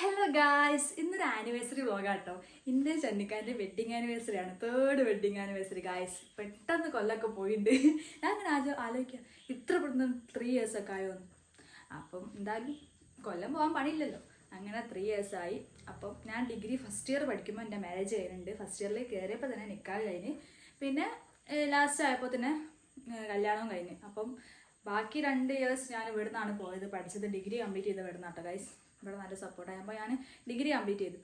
Hello guys ഇന്നൊരു anniversary വ്ളോഗാട്ടോ ഇന്റെ ചെന്നിക്കാന്റെ വെഡിങ് ആനിവേഴ്സറി ആണ്. തേർഡ് വെഡിങ് ആനിവേഴ്സറി ഗായ്സ് പെട്ടെന്ന് കൊല്ലമൊക്കെ പോയിട്ടുണ്ട് ഞാൻ അങ്ങനെ ആദ്യം ആലോചിക്കാം ഇത്ര പെട്ടെന്ന് ത്രീ ഇയേഴ്സൊക്കെ ആയോന്ന്. ആയോ അപ്പം എന്തായാലും കൊല്ലം പോകാൻ പണിയില്ലല്ലോ. അങ്ങനെ ത്രീ ഇയേഴ്സായി അപ്പം ഞാൻ ഡിഗ്രി ഫസ്റ്റ് ഇയർ പഠിക്കുമ്പോൾ എന്റെ മാരേജ് കഴിഞ്ഞിട്ടുണ്ട്. ഫസ്റ്റ് ഇയറിൽ കയറിയപ്പോൾ തന്നെ നിൽക്കാൻ കഴിഞ്ഞ്. പിന്നെ ലാസ്റ്റ് ആയപ്പോൾ തന്നെ കല്യാണവും കഴിഞ്ഞ്. അപ്പം ബാക്കി രണ്ട് ഇയേഴ്സ് ഞാൻ ഇവിടുന്നാണ് പോയത്. പഠിച്ചത് ഡിഗ്രി കംപ്ലീറ്റ് ചെയ്ത് വിടുന്നാട്ടോ ഗൈസ് ഇവിടെ നല്ല സപ്പോർട്ടായി അപ്പോൾ ഞാൻ ഡിഗ്രി കംപ്ലീറ്റ് ചെയ്തു.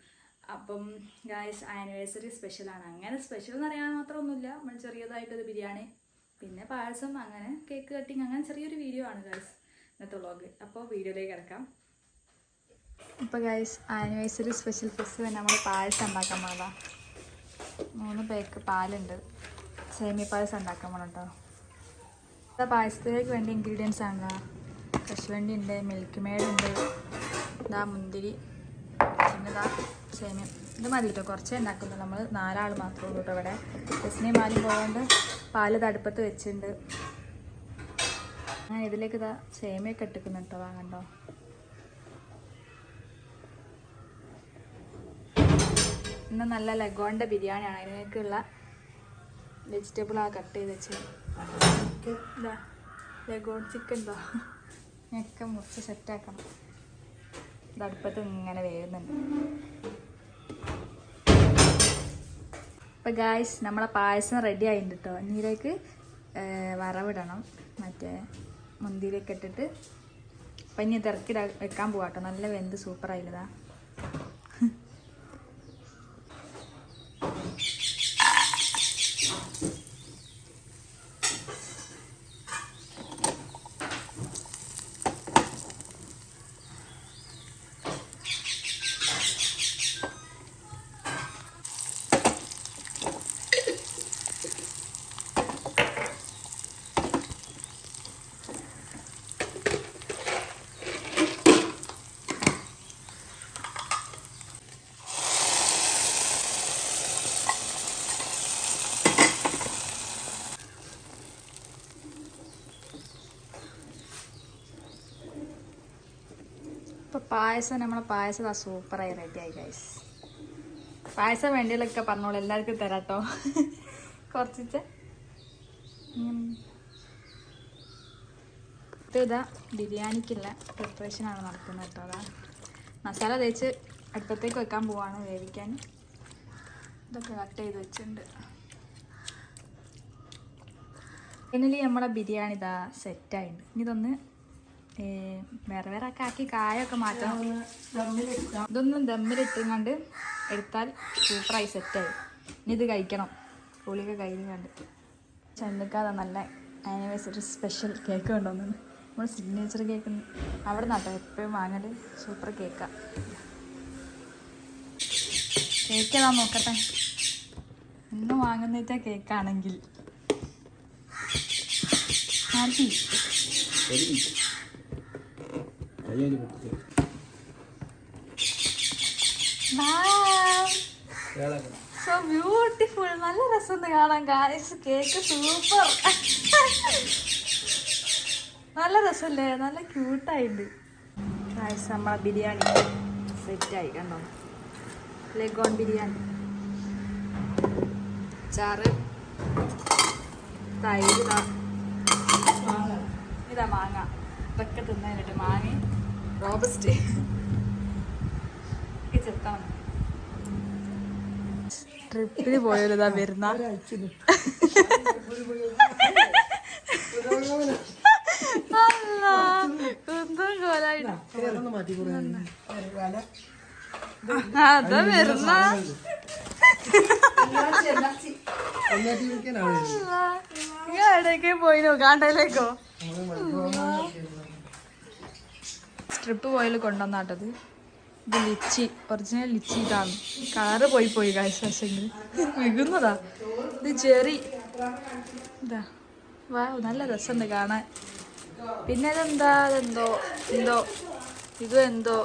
അപ്പം ഗായ്സ് ആനിവേഴ്സറി സ്പെഷ്യലാണ് അങ്ങനെ സ്പെഷ്യൽ എന്ന് പറയാൻ മാത്രമൊന്നുമില്ല. നമ്മൾ ചെറിയതായിട്ടൊരു ബിരിയാണി പിന്നെ പായസം അങ്ങനെ കേക്ക് കട്ടിങ് അങ്ങനെ ചെറിയൊരു വീഡിയോ ആണ് ഗായ്സ് ഇന്നത്തെ വ്ളോഗ് അപ്പോൾ വീഡിയോയിലേക്ക് കിടക്കാം. ഇപ്പോൾ ഗായ്സ് ആനിവേഴ്സറി സ്പെഷ്യൽ ഫെസ്റ്റ് നമ്മൾ പായസം ഉണ്ടാക്കാൻ പോണതാ. മൂന്ന് പേക്ക് പാലുണ്ട്. സേമിയ പായസം ഉണ്ടാക്കാൻ പോകണം കേട്ടോ പായസത്തിലേക്ക് വേണ്ട ഇൻഗ്രീഡിയൻസ് ആണ്. കശുവണ്ടി ഉണ്ട് മിൽക്ക് മെയ്ഡ് ഉണ്ട്. ഇതാ മുന്തിരി. പിന്നെ ഇതാ സേമിയ. ഇത് മതി കേട്ടോ കുറച്ചേ ഉണ്ടാക്കുന്നുള്ളൂ. നമ്മൾ നാലാൾ മാത്രമേ ഉള്ളൂ കേട്ടോ ഇവിടെ. ജസ്മിയും മാലും പോയതുകൊണ്ട് പാൽ തടുപ്പത്ത് വെച്ചിട്ടുണ്ട് ഞാൻ ഇതിലേക്ക് ഇതാ സേമിയൊക്കെ ഇട്ടിക്കുന്നു കേട്ടോ. വാങ്ങണ്ടോ ഇന്ന് നല്ല ലഗോണിന്റെ ബിരിയാണിയാണ്. അതിനേക്കുള്ള വെജിറ്റബിൾ ആ കട്ട് ചെയ്ത് വെച്ച്. ഇതാ ലഗോൺ ചിക്കൻ ഇതാ ഒക്കെ മുറിച്ച് സെറ്റാക്കണം അടുപ്പത്ത് ഇങ്ങനെ വേകുന്നുണ്ട് ഇപ്പം ഗായ്സ് നമ്മളെ പായസം റെഡി ആയിട്ടുണ്ട് കേട്ടോ നീരേക്ക് വറവിടണം. മറ്റേ മുന്തിരിയൊക്കെ ഇട്ടിട്ട്. അപ്പം ഇനി തിരക്കി വെക്കാൻ പോവാട്ടോ നല്ല വെന്ത് സൂപ്പറായില്ലതാ ഇപ്പൊ പായസം നമ്മളെ പായസം സൂപ്പറായി റെഡിയായി ഗൈസ് പായസം വേണ്ടിയുള്ളൊക്കെ പറഞ്ഞോളൂ എല്ലാവർക്കും തരാട്ടോ. കുറച്ചിട്ട്. ഇത് ബിരിയാണിക്കുള്ള പ്രിപ്പറേഷനാണ് നടക്കുന്നത് കേട്ടോ അതാ. മസാല തേച്ച് അടുപ്പത്തേക്ക് വെക്കാൻ പോവാണ് വേവിക്കാൻ. ഇതൊക്കെ കട്ട് ചെയ്ത് വെച്ചിട്ടുണ്ട്. ഫൈനലി നമ്മളെ ബിരിയാണി ഇതാ സെറ്റായിട്ടുണ്ട് ഇനി ഇതൊന്ന് വേറെ വേറെ ഒക്കെ ആക്കി കായൊക്കെ മാറ്റണം. ഇതൊന്നും ദമ്മിലിട്ടുകൊണ്ട് എടുത്താൽ സൂപ്പറായി സെറ്റായി ഇനി ഇത് കഴിക്കണം. പുളിയൊക്കെ കഴിഞ്ഞ് കണ്ട് ചന്തക്കാതെ നല്ല ആനിവേഴ്സറി സ്പെഷ്യൽ കേക്ക് കൊണ്ടുവന്നു നമ്മൾ സിഗ്നേച്ചർ കേക്ക് അവിടെ നിന്നാട്ടോ എപ്പോഴും വാങ്ങൽ. സൂപ്പർ കേക്കാ കേക്ക് ഏതാ നോക്കട്ടെ? ഇന്ന് വാങ്ങുന്ന കേക്കാണെങ്കിൽ മതി സോ ബ്യൂട്ടിഫുൾ നല്ല രസമുണ്ട് കാണാൻ ഗായ്സ് കേക്ക് സൂപ്പർ നല്ല രസമല്ലേ? നല്ല ക്യൂട്ടായിട്ട് ഗായ്സ് നമ്മളെ ബിരിയാണി സെറ്റായി കണ്ടോ? ലെഗോൺ ബിരിയാണി. ചാറ് തൈര് ഇതാ മാങ്ങ. ഇതൊക്കെ തിന്നതിനിട്ട് മാങ്ങ. റോബസ്റ്റ് ട്രിപ്പിന് പോയാലോ വരുന്ന. അല്ല. കുന്തം കോലായിട്ട് അതാ വരുന്ന. ഇടയ്ക്ക് പോയി പോയിനോ കാണ്ടയിലേക്കോ ട്രിപ്പ് പോയാൽ കൊണ്ടുവന്നാട്ടത്. ഇത് ലിച്ചി ഒറിജിനൽ ലിച്ചി ഇതാണ് കളറ് പോയി പോയി കാഴ്ച പക്ഷെങ്കിൽ മികുന്നതാ. ഇത് ചെറി ഇതാ. വാ നല്ല രസമുണ്ട് കാണാൻ. പിന്നെ ഇതെന്താ? അതെന്തോ എന്തോ ഇതും എന്തോ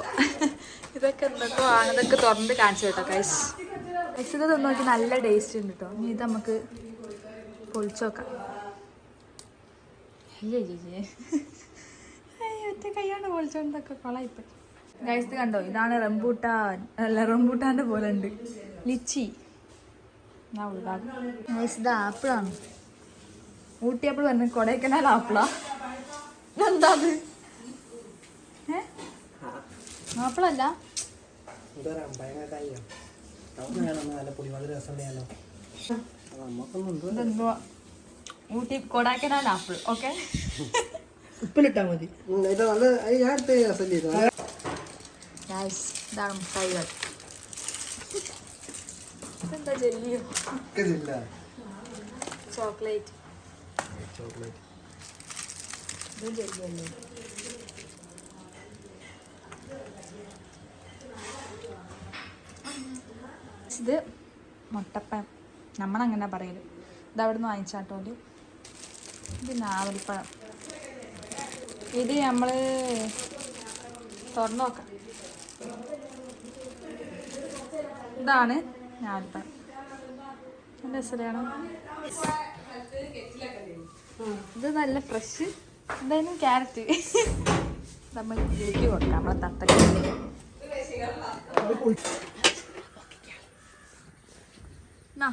ഇതൊക്കെ എന്തൊക്കെ ആണ്. ഇതൊക്കെ തുറന്നിട്ട് കാണിച്ചു കേട്ടോ കൈസ് കൈസ് ഇത് നോക്കി നല്ല ടേസ്റ്റ് ഉണ്ട് കേട്ടോ ഇനി ഇത് നമുക്ക് പൊളിച്ചു നോക്കാം. അയ്യോ ഒറ്റ കൈയാണ് പൊളിച്ചോണ്ടൊക്കെ കൊളായിപ്പോയി ഗൈസ് കണ്ടോ? ഇതാണ് റംബൂട്ടാൻ. അല്ല റംബൂട്ടാന്റെ പോലെ ഉണ്ട്. ലിച്ചി. ഗൈസ് ഇത് ആപ്പിളാണ്. ഊട്ടി ആപ്പിൾ പറഞ്ഞു കൊടൈക്കനാൽ ആപ്പിളാ. എന്താ അത്? ഏ? ആപ്പിളല്ല? Ooty Kodaikanal apple okay? ഉപ്പിലിട്ടാ മതി. ഇത് നല്ല ഞാൻ എടുത്ത് ചെയ്തു? ഇതാണ് മുട്ടായികൾ എന്താ ജെല്ലിയോ. ചോക്ലേറ്റ്. ചോക്ലേറ്റ്. ഇത് ജെല്ലിയല്ലേ? ഇത് മുട്ടപ്പഴം. നമ്മളങ്ങനെ പറയൽ. ഇത് അവിടെ നിന്ന് വാങ്ങിച്ചാട്ടോൽ ഇത് നാവലിപ്പഴം ഇത് നമ്മൾ തുറന്നു നോക്കാം. ഇതാണ് ഞാവലിപ്പഴം നല്ല രസമാണ് ഇത് നല്ല ഫ്രഷ് എന്തായാലും ക്യാരറ്റ് നമ്മൾ ഇതിലേക്ക് കൊടുക്കാം നമ്മളെ തത്തക്ക നാ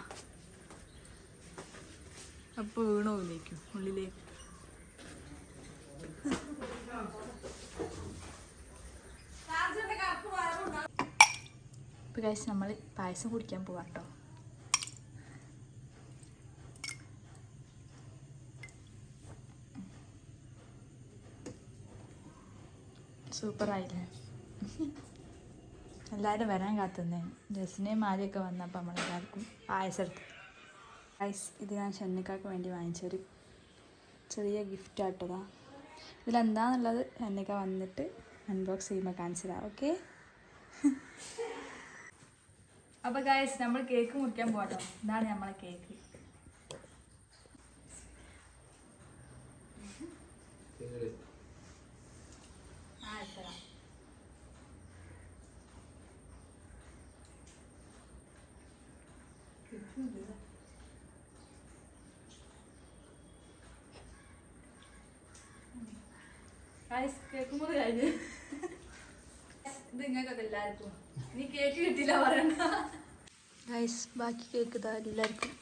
അപ്പൊ വീണോയിലേക്കും ഉള്ളിലേക്ക്. ഇപ്പൊ കഴിച്ച് നമ്മൾ പായസം കുടിക്കാൻ പോവാം കേട്ടോ സൂപ്പറായില്ലേ? എല്ലാവരും വരാൻ കാത്തുന്നേ. ജസ്നെയും മാരിയൊക്കെ വന്നപ്പോൾ നമ്മളെല്ലാവർക്കും പായസം എടുത്തു. ഐസ് ഇത് ഞാൻ ഷെന്നിക്കാക്ക് വേണ്ടി വാങ്ങിച്ചൊരു ചെറിയ ഗിഫ്റ്റ് ആട്ടതാ ഇതിലെന്താന്നുള്ളത് ഷെന്നിക്ക വന്നിട്ട് അൺബോക്സ് ചെയ്യുമ്പോൾ കാണിച്ചതാണ് ഓക്കെ അപ്പോൾ ഗായസ് നമ്മൾ കേക്ക് മുറിക്കാൻ പോകട്ടോ ഇതാണ് നമ്മളെ കേക്ക് ഗായ്സ് കഴിഞ്ഞു ഇത് നിങ്ങൾക്കൊക്കെ എല്ലാവർക്കും നീ കേക്ക് കിട്ടില്ല പറയണ്ട. ഗൈസ് ബാക്കി കേക്ക് ഇതാ എല്ലാവർക്കും.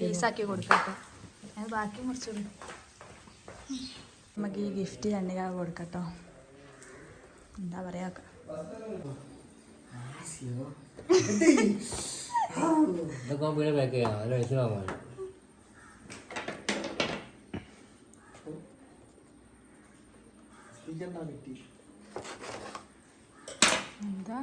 പീസാക്കി കൊടുക്കട്ടെ. ഞാൻ ബാക്കി മുറിച്ചോളൂ. നമുക്ക് ഈ ഗിഫ്റ്റ് രണ്ടിക കൊടുക്കട്ടോ. എന്താ പറയാ? നല്ല കിട്ടി? എന്താ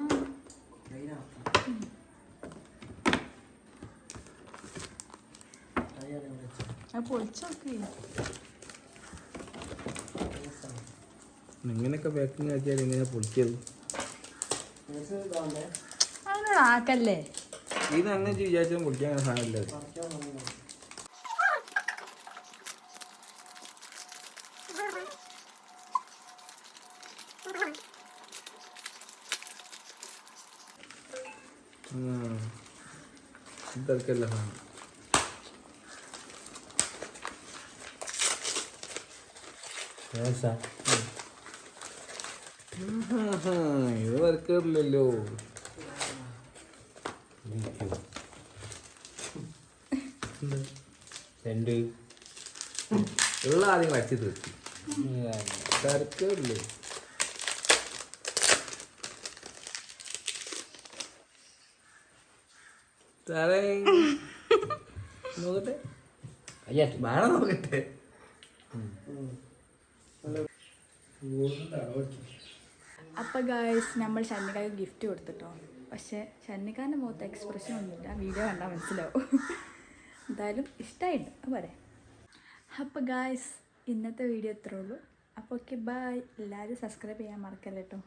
ഇങ്ങനെയൊക്കെ പാക്കിങ് ആക്കിയാൽ ഇങ്ങനെ പൊളിക്കത് അതിനോട് ആക്കല്ലേ? ഇത് അങ്ങനെ വിചാരിച്ചാൽ പൊളിക്കാൻ സാധനമില്ല അത്. ആ. ഇതൊക്കെയല്ല സാധനം ഇത് വർക്കറില്ലല്ലോ രണ്ട് ഉള്ള ആദ്യം വരച്ച് തീർത്തി വർക്കറില്ലേ സാറേ. നോക്കട്ടെ. അയ്യ വേണം നോക്കട്ടെ. അപ്പം ഗായ്സ് നമ്മൾ ഷണ്ണിക്കാക്ക് ഗിഫ്റ്റ് കൊടുത്തിട്ടോ. പക്ഷേ ഷണ്ണിക്കാന്റെ മുഖത്ത് എക്സ്പ്രഷൻ ഒന്നുമില്ല. വീഡിയോ കണ്ടാൽ മനസ്സിലാവും. എന്തായാലും ഇഷ്ടമായിട്ട് പോരെ. അപ്പോൾ ഗായ്സ് ഇന്നത്തെ വീഡിയോ ഇത്രേ ഉള്ളൂ. അപ്പോൾ ഓക്കെ ബൈ എല്ലാവരും സബ്സ്ക്രൈബ് ചെയ്യാൻ മറക്കല്ലേ കേട്ടോ